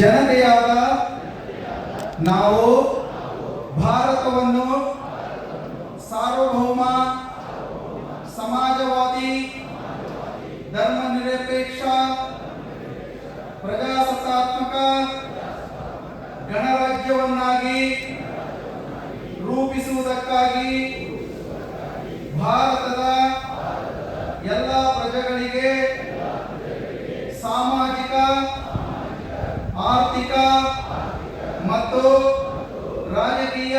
ಜನತೆಯಾದ ನಾವು ಭಾರತವನ್ನು ಸಾರ್ವಭೌಮ ಸಮಾಜವಾದಿ ಧರ್ಮ ನಿರಪೇಕ್ಷ ಪ್ರಜಾಸತ್ತಾತ್ಮಕ ಗಣರಾಜ್ಯವನ್ನಾಗಿ ರೂಪಿಸುವುದಕ್ಕಾಗಿ ಭಾರತದ ಎಲ್ಲ ಪ್ರಜೆಗಳಿಗೆ ಸಾಮಾಜಿಕ ಆರ್ಥಿಕ ಮತ್ತು ರಾಜಕೀಯ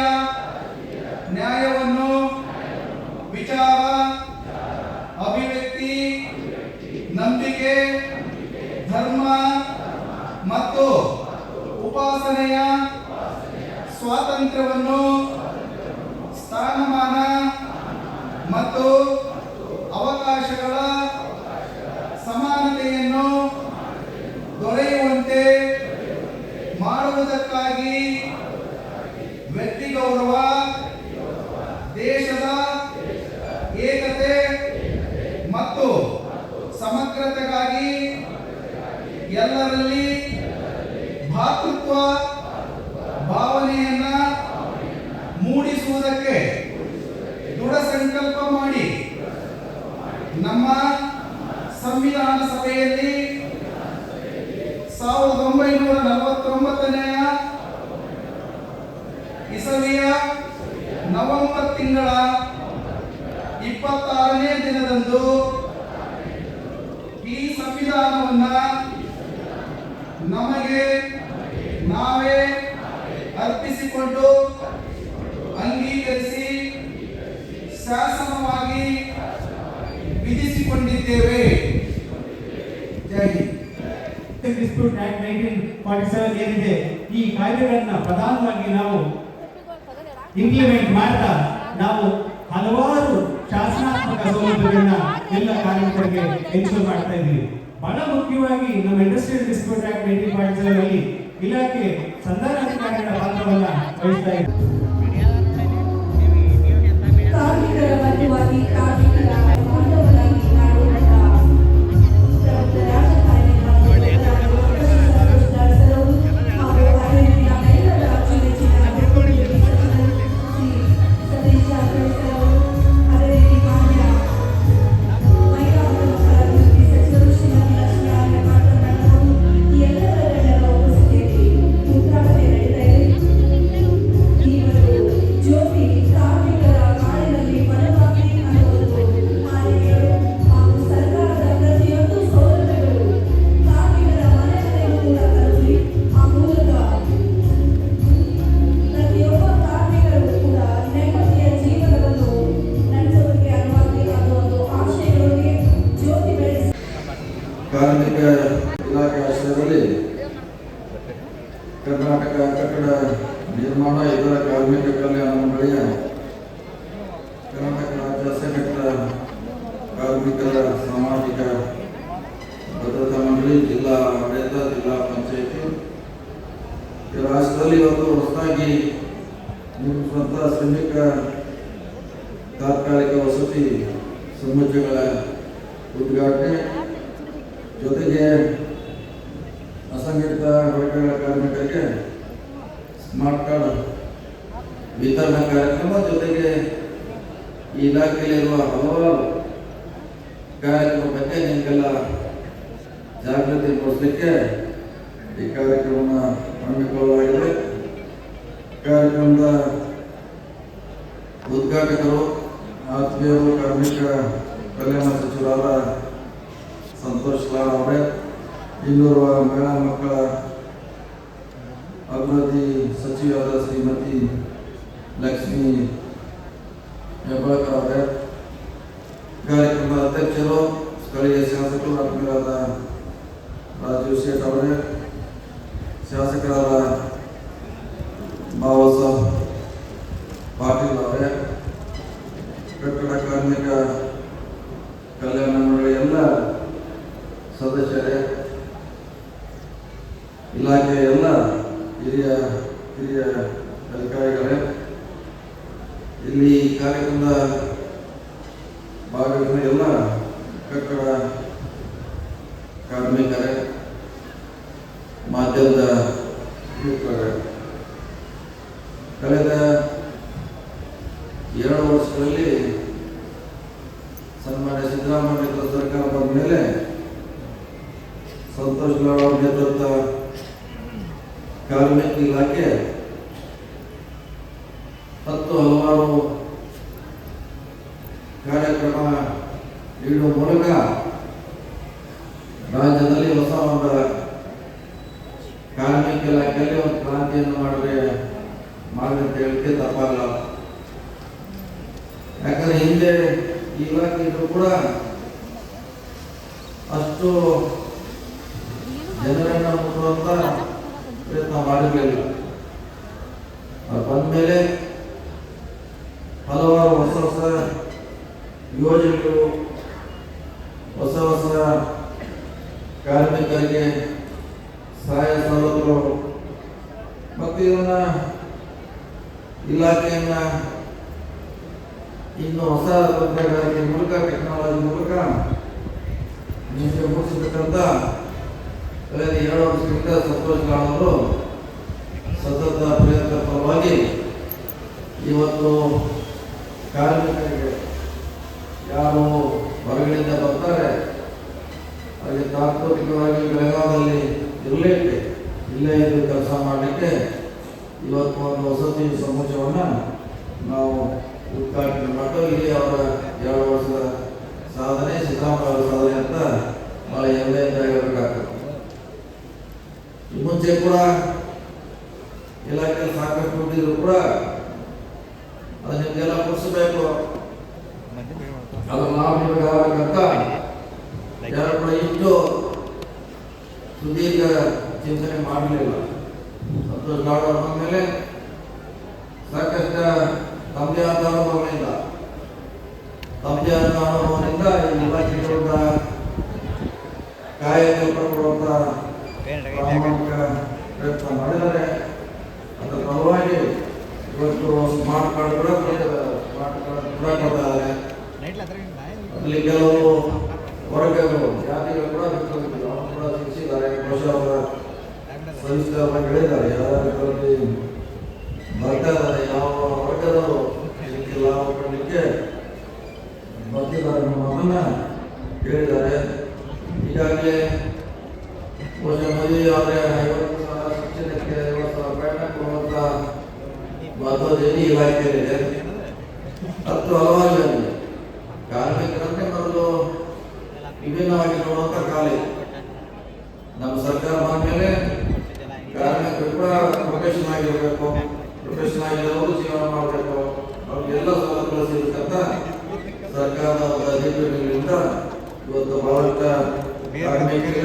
ನ್ಯಾಯವನ್ನು ವಿಚಾರ ಅಭಿವ್ಯಕ್ತಿ ನಂಬಿಕೆ ಧರ್ಮ ಮತ್ತು ಉಪಾಸನೆಯ ಸ್ವಾತಂತ್ರ್ಯವನ್ನು ಸ್ಥಾನಮಾನ ಮತ್ತು ಅವಕಾಶಗಳ ಮಾಡುವುದಕ್ಕಾಗಿ ವ್ಯಕ್ತಿ ಗೌರವ ದೇಶದ ಏಕತೆ ಮತ್ತು ಸಮಗ್ರತೆಗಾಗಿ ಎಲ್ಲರಲ್ಲಿ ಭಾತೃತ್ವ ಭಾವನೆಯನ್ನ ಮೂಡಿಸುವುದಕ್ಕೆ ದೃಢ ಸಂಕಲ್ಪ ಮಾಡಿ ನಮ್ಮ ಸಂವಿಧಾನ ಸಭೆಯಲ್ಲಿ ತಿಂಗಳ ಇಪ್ಪತ್ತಾರನೇ ದಿನದಂದು ಈ ಸಂವಿಧಾನವನ್ನ ನಮಗೆ ನಾವೇ ಅರ್ಪಿಸಿಕೊಂಡು ಅಂಗೀಕರಿಸಿ ಶಾಸನವಾಗಿ ವಿಧಿಸಿಕೊಂಡಿದ್ದೇವೆ. ಈ ಕಾಯ್ದೆಗಳನ್ನ ಪ್ರಧಾನವಾಗಿ ನಾವು ಇಂಪ್ಲಿಮೆಂಟ್ ಮಾಡ್ತಾ ನಾವು ಹಲವಾರು ಶಾಸನಾತ್ಮಕ ಸೌಲಭ್ಯಗಳನ್ನ ಎಲ್ಲ ಕಾರ್ಮಿಕರಿಗೆ ಎನ್ಶೂರ್ ಮಾಡ್ತಾ ಇದ್ದೀವಿ. ಬಹಳ ಮುಖ್ಯವಾಗಿ ನಮ್ಮ industrial dispute act nineteen point seven ಅಲ್ಲಿ ಇಲಾಖೆ ಸಂಧಾನಾಧಿಕಾರಿಗಳ ಪಾತ್ರವನ್ನ ವಹಿಸ್ತಾ ಇದೆ ಕಾರ್ಮಿಕರ ಕರ್ನಾಟಕ ಕಟ್ಟಡ ನಿರ್ಮಾಣ, ಇದರ ಕಾರ್ಮಿಕ ಕಲ್ಯಾಣ ಮಂಡಳಿಯ ಕರ್ನಾಟಕ ರಾಜ್ಯ ಸಂಘಟಿತ ಕಾರ್ಮಿಕರ ಸಾಮಾಜಿಕ ಭದ್ರತಾ ಮಂಡಳಿ, ಜಿಲ್ಲಾ ಆಡಳಿತ, ಜಿಲ್ಲಾ ಪಂಚಾಯಿತಿ. ರಾಷ್ಟ್ರದಲ್ಲಿ ಇವತ್ತು ಹೊಸದಾಗಿ ನಿರ್ಮಿಸುವಂಥ ಶ್ರಮಿಕ ತಾತ್ಕಾಲಿಕ ವಸತಿ ಸಮುಚ್ಚಯಗಳ ಉದ್ಘಾಟನೆ. ಜೊತೆಗೆ ಅಸಂಘಟಿತ ವರ್ಗಗಳ ಕಾರ್ಮಿಕರಿಗೆ ಸ್ಮಾರ್ಟ್ ಕಾರ್ಡ್ ವಿತರಣಾ ಕಾರ್ಯಕ್ರಮ ಜೊತೆಗೆ ಈ ಇಲಾಖೆಯಲ್ಲಿರುವ ಹಲವಾರು ಕಾರ್ಯಕ್ರಮ ಬಗ್ಗೆ ನಿಮಗೆಲ್ಲ ಜಾಗೃತಿ ಮೂಡಿಸಲಿಕ್ಕೆ ಈ ಕಾರ್ಯಕ್ರಮ ಹಮ್ಮಿಕೊಳ್ಳಲಾಗಿದೆ. ಕಾರ್ಯಕ್ರಮದ ಉದ್ಘಾಟಕರು ಆತ್ಮೀಯರು ಕಾರ್ಮಿಕ ಕಲ್ಯಾಣ ಸಚಿವರಾದ ಸಂತೋಷ್ ಲಾಲ್ ಅವರೇ. ಇನ್ನೋರ್ವ ಮಹಿಳಾ ಮಕ್ಕಳ ಅಭಿವೃದ್ಧಿ ಸಚಿವರಾದ ಶ್ರೀಮತಿ ಲಕ್ಷ್ಮೀ ಹೆಬ್ಬಾಳ್ಕರ್. ಕಾರ್ಯಕ್ರಮದ ಅಧ್ಯಕ್ಷರು, ಸ್ಥಳೀಯ ಶಾಸಕರು, ಆತ್ಮೀಯರಾದ ರಾಜೀವ್ ಶೇಟ್ ಅವರೇ, ಶಾಸಕರಾದ ಬಾಬಾಸಾಹ್ ಪಾಟೀಲ್ ಅವರೇ ಕಟ್ಟಡ ಕಾರ್ಮಿಕ ಕಲ್ಯಾಣ ಮಂಡಳಿ ಎಲ್ಲ ಸದಸ್ಯರೇ ಇಲಾಖೆಯ ಎಲ್ಲ ಹಿರಿಯ ಹಿರಿಯ ಅಧಿಕಾರಿಗಳೇ, ಇಲ್ಲಿ ಕಾರ್ಯಕ್ರಮದ ಭಾಗವಹಿಸಿದ ಎಲ್ಲ ಕಟ್ಟಡ ಕಾರ್ಮಿಕರೇ, ಮಾಧ್ಯಮದ ಕಳೆದ ಎರಡು ವರ್ಷಗಳಲ್ಲಿ ಸನ್ಮಾನ್ಯ ಸಿದ್ದರಾಮಯ್ಯ ಸರ್ಕಾರ ಬಂದ ಮೇಲೆ ಸಂತೋಷ್ ಲಾಡ್ ನೇತೃತ್ವ ಕಾರ್ಮಿಕ ಇಲಾಖೆ. ಹತ್ತು ಹಲವಾರು ಕಾರ್ಯಕ್ರಮ ನೀಡುವ ಮೂಲಕ ರಾಜ್ಯದಲ್ಲಿ ಹೊಸ ಒಂದು ಕಾರ್ಮಿಕ ಇಲಾಖೆಯಲ್ಲಿ ಒಂದು ಕ್ರಾಂತಿಯನ್ನು ಮಾಡಿದ್ರೆ ಮಾಡಿ ಅಂತ ಹೇಳಿಕೆ ತಪ್ಪಾಗಲ್ಲ. ಯಾಕಂದ್ರೆ ಹಿಂದೆ ಇಲಾಖೆ ಇದ್ರು ಕೂಡ ಅಷ್ಟು ಜನರನ್ನು ಮುಟ್ಟುವಂತ ಮಾಡಿರಲಿಲ್ಲ. ಅವ್ರು ಬಂದ ಮೇಲೆ ಹಲವಾರು ಹೊಸ ಹೊಸ ಯೋಜನೆಗಳು, ಹೊಸ ಹೊಸ ಕಾರ್ಮಿಕರಿಗೆ ಸಹಾಯ ಸೌಲಭ್ಯಗಳು ಮತ್ತು ಇದನ್ನ ಇಲಾಖೆಯನ್ನ ಇನ್ನು ಹೊಸ ತಂತ್ರಗಾರಿಕೆ ಮೂಲಕ ಟೆಕ್ನಾಲಜಿ ಮೂಲಕ ನಿಮಗೆ ಮುಗಿಸಬೇಕಂತ, ಕಳೆದ ಎರಡು ವರ್ಷದಿಂದ ಸಂತೋಷ್ ಅವರು ಸತತ ಪ್ರಯತ್ನ ಪರವಾಗಿ ಇವತ್ತು ಕಾರ್ಮಿಕರಿಗೆ ಯಾರು ಹೊರಗಡೆಯಿಂದ ಬರ್ತಾರೆ, ಅವರಿಗೆ ತಾತ್ವಿಕವಾಗಿ ಬೆಳಗಾವಿಯಲ್ಲಿ ಇರಲಿಕ್ಕೆ, ಇಲ್ಲೇ ಇದು ಕೆಲಸ ಮಾಡಲಿಕ್ಕೆ ಇವತ್ತು ಒಂದು ವಸತಿ ಸಮುಚವನ್ನು ನಾವು ಉದ್ಘಾಟನೆ ಮಾಡ್ತೇವೆ. ಇಲ್ಲಿ ಅವರ ಎರಡು ವರ್ಷದ ಸಾಧನೆ ಸಿದ್ದರಾಮಯ್ಯ ಸಾಧನೆ ಅಂತ ಭಾಳ ಹೆಮ್ಮೆಯಿಂದ ಹೇಳಬೇಕಾಗ್ತದೆ. ಮುಂಚೆ ಕೂಡ ಇಲಾಖೆ ಸಾಕಷ್ಟು ಕೊಟ್ಟಿದ್ರು ಕೂಡ ಅದು ನಿಮಗೆಲ್ಲ ಕೊಡಿಸಬೇಕು. ಅದು ನಾವು ನಿಮಗೆ ಆಗಬೇಕಂತ ಯಾರು ಕೂಡ ಇಷ್ಟು ಸುದೀರ್ಘ ಚಿಂತನೆ ಮಾಡಲಿಲ್ಲ. ಸಂತೋಷ್ ಲಾಡ್ ಬಂದಮೇಲೆ ಮೇಲೆ ಸಾಕಷ್ಟು ತಮ್ಮದೇ ಆದ ಅನುಭವಗಳಿಂದ, ತಮ್ಮದೇ ಆದ ಅನುಭವದಿಂದ ಈ ಇಲಾಖೆಗಳಿಂದ ಕಾಯಕಲ್ಪ ಪ್ರಾಮಾಣಿಕ ಪ್ರಯತ್ನ ಮಾಡಿದ್ದಾರೆ. ಫಲವಾಗಿ ಇವತ್ತು ಸ್ಮಾರ್ಟ್ ಕಾರ್ಡ್ ಕೂಡ ಸ್ಮಾರ್ಟ್ ಕಾರ್ಡ್ ಕೂಡ ಕೊಡ್ತಾರೆ ಅಲ್ಲಿ ಕೆಲವು ವರ್ಗಗಳು, ಜಾತಿಗಳು ಕೂಡ ಕೂಡ ಶಿಕ್ಷಿದ್ದಾರೆ ಬಹುಶಃ ಅವರ ಸವಿಸ್ತಾರವಾಗಿ ಹೇಳಿದ್ದಾರೆ. ಯಾವ ಬರ್ತಾ ಇದ್ದಾರೆ. ಯಾವ ವರ್ಗದವರು ಇದಕ್ಕೆ ಲಾಭ ಪಡಲಿಕ್ಕೆ ಬರ್ತಿದ್ದಾರೆ ಅನ್ನೋದನ್ನ ಹೇಳಿದ್ದಾರೆ. ಈಗಾಗಲೇ ಮದುವೆ ಆದರೆ ಐವತ್ತು ಮಹತ್ವದಲ್ಲಿ ಇಲಾಖೆಯಲ್ಲಿದೆ ಹತ್ತು ಹಲವಾರು ಕಾರ್ಮಿಕರಂತೆ ಬರಲು ವಿಭಿನ್ನವಾಗಿ ನೋಡುವಂತ ಕಾಲ ನಮ್ಮ ಸರ್ಕಾರ ಬಂದ್ಮೇಲೆ ಕಾರ್ಮಿಕರು ಕೂಡ ಪ್ರೊಫೆಷನ್ ಆಗಿರಬೇಕು ಪ್ರೊಫೆಷನ್ ಆಗಿರೋರು ಜೀವನ ಮಾಡಬೇಕು. ಅವ್ರಿಗೆಲ್ಲ ಸೌಲಭ್ಯಗಳು ಸಿಗಬೇಕಂತ ಸರ್ಕಾರದ ಅಧಿಕಾರಿಗಳಿಂದ ಇವತ್ತು ಬಹಳಷ್ಟು ಕಾರ್ಮಿಕರಿಗೆ